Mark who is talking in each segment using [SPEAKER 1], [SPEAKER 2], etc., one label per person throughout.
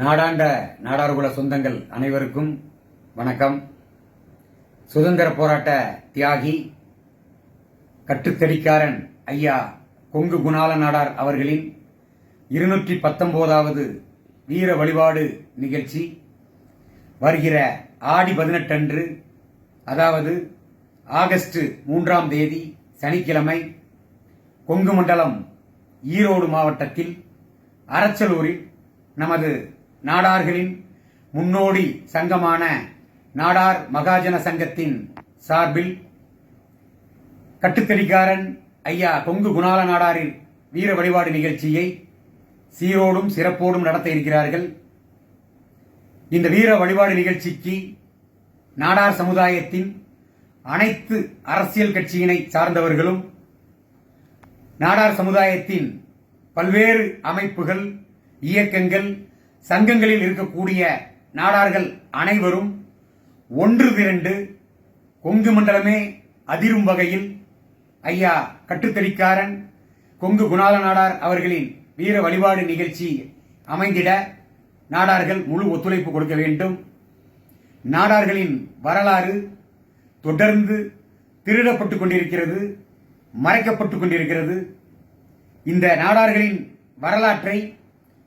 [SPEAKER 1] நாடாண்ட நாடார்குல சொந்தங்கள் அனைவருக்கும் வணக்கம். சுதந்திர போராட்ட தியாகி கட்டுத்தடிக்காரன் ஐயா கொங்கு குணால நாடார் அவர்களின் இருநூற்றி பத்தொன்பதாவது வீர வழிபாடு நிகழ்ச்சி. வருகிற ஆடி பதினெட்டன்று அதாவது ஆகஸ்ட் மூன்றாம் தேதி சனிக்கிழமை கொங்கு மண்டலம் ஈரோடு மாவட்டத்தில் அரச்சலூரில் நமது நாடார்களின் முன்னோடி சங்கமான நாடார் மகாஜன சங்கத்தின் சார்பில் கட்டுத்தறிக்காரன் ஐயா கொங்கு குணால நாடாரின் வீர வழிபாடு நிகழ்ச்சியை சீரோடும் சிறப்போடும் நடத்த இருக்கிறார்கள். இந்த வீர வழிபாடு நிகழ்ச்சிக்கு நாடார் சமுதாயத்தின் அனைத்து அரசியல் கட்சியினை சார்ந்தவர்களும் நாடார் சமுதாயத்தின் பல்வேறு அமைப்புகள் இயக்கங்கள் சங்கங்களில் இருக்கக்கூடிய நாடார்கள் அனைவரும் ஒன்று திரண்டு கொங்கு மண்டலமே அதிரும் வகையில் ஐயா கட்டுத்தடிக்காரன் கொங்கு குணால நாடார் அவர்களின் வீர வழிபாடு நிகழ்ச்சி அமைந்திட நாடார்கள் முழு ஒத்துழைப்பு கொடுக்க வேண்டும். நாடார்களின் வரலாறு தொடர்ந்து திருடப்பட்டுக் கொண்டிருக்கிறது மறைக்கப்பட்டுக் கொண்டிருக்கிறது. இந்த நாடார்களின் வரலாற்றை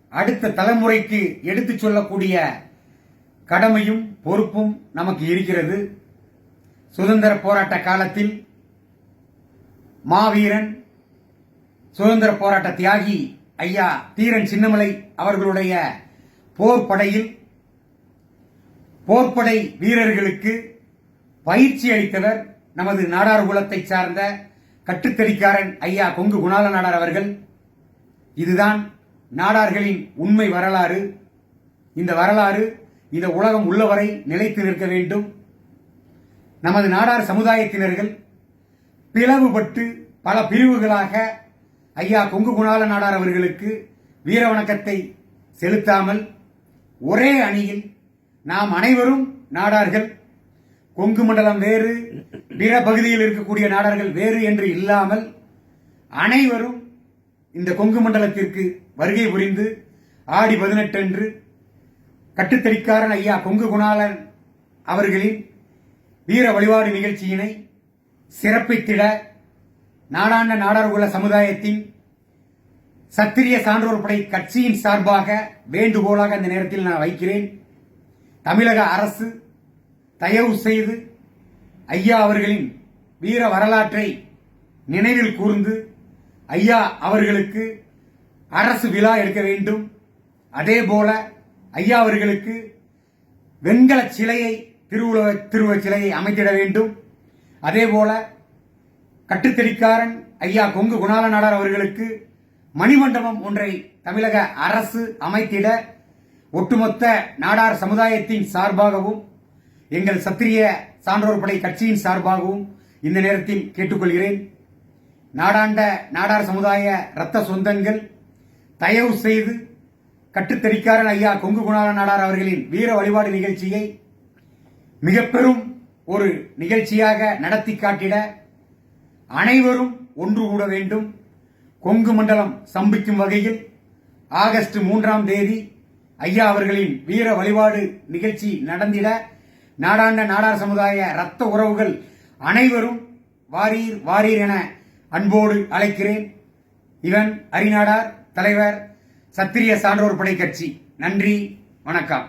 [SPEAKER 1] அடுத்த தலைமுறைக்கு எடுத்துச் சொல்லக்கூடிய கடமையும் பொறுப்பும் நமக்கு இருக்கிறது. சுதந்திர போராட்ட காலத்தில் மாவீரன் சுதந்திர போராட்ட தியாகி ஐயா தீரன் சின்னமலை அவர்களுடைய போர்ப்படையில் போர்ப்படை வீரர்களுக்கு பயிற்சி அளித்தவர் நமது நாடார் குலத்தை சார்ந்த கட்டுத்தறிக்காரன் ஐயா கொங்கு குணால நாடார் அவர்கள். இதுதான் நாடார்களின் உண்மை வரலாறு இந்த வரலாறு இந்த உலகம் உள்ளவரை நிலைத்து நிற்க வேண்டும். நமது நாடார் சமுதாயத்தினர்கள் பிளவுபட்டு பல பிரிவுகளாக ஐயா கொங்கு குணால நாடார் அவர்களுக்கு வீர வணக்கத்தை செலுத்தாமல் ஒரே அணியில் நாம் அனைவரும் நாடார்கள். கொங்கு மண்டலம் வேறு பிற பகுதியில் இருக்கக்கூடிய நாடார்கள் வேறு என்று இல்லாமல் அனைவரும் இந்த கொங்கு மண்டலத்திற்கு வருகை புரிந்து ஆடி பதினெட்டு அன்று கட்டுத்தறிக்காரன் ஐயா கொங்கு குணாளன் அவர்களின் வீர வழிபாடு நிகழ்ச்சியினை சிறப்பித்திட நாடாண்ட நாடார்குல சமுதாயத்தின் சத்திரிய சான்றோர் படை கட்சியின் சார்பாக வேண்டுகோளாக இந்த நேரத்தில் நான் வைக்கிறேன். தமிழக அரசு தயவு செய்து ஐயா அவர்களின் வீர வரலாற்றை நினைவில் கூர்ந்து ஐயா அவர்களுக்கு அரசு விழா எடுக்க வேண்டும். அதே போல ஐயா அவர்களுக்கு வெண்கல சிலையை திருவுள திருவ சிலையை அமைத்திட வேண்டும். அதே போல கட்டுத்தறிக்காரன் ஐயா கொங்கு குணால நாடார் அவர்களுக்கு மணிமண்டபம் ஒன்றை தமிழக அரசு அமைத்திட ஒட்டுமொத்த நாடார் சமுதாயத்தின் சார்பாகவும் எங்கள் சத்திரிய சான்றோர் படை கட்சியின் சார்பாகவும் இந்த நேரத்தில் கேட்டுக்கொள்கிறேன். நாடாண்ட நாடார் சமுதாய இரத்த சொந்தங்கள் தயவு செய்து கட்டுத்தறிக்காரன் ஐயா கொங்கு குணால நாடார் அவர்களின் வீர வழிபாடு நிகழ்ச்சியை மிக பெரும் ஒரு நிகழ்ச்சியாக நடத்தி காட்டிட அனைவரும் ஒன்று கூட வேண்டும். கொங்கு மண்டலம் சம்பிக்கும் வகையில் ஆகஸ்ட் மூன்றாம் தேதி ஐயா அவர்களின் வீர வழிபாடு நிகழ்ச்சி நடந்திட நாடாண்ட நாடார் சமுதாய இரத்த உறவுகள் அனைவரும் வாரீர் வாரீர் என அன்போடு அழைக்கிறேன் இவன் அரிநாடார் தலைவர் சத்திரிய சான்றோர் படை கட்சி நன்றி வணக்கம்.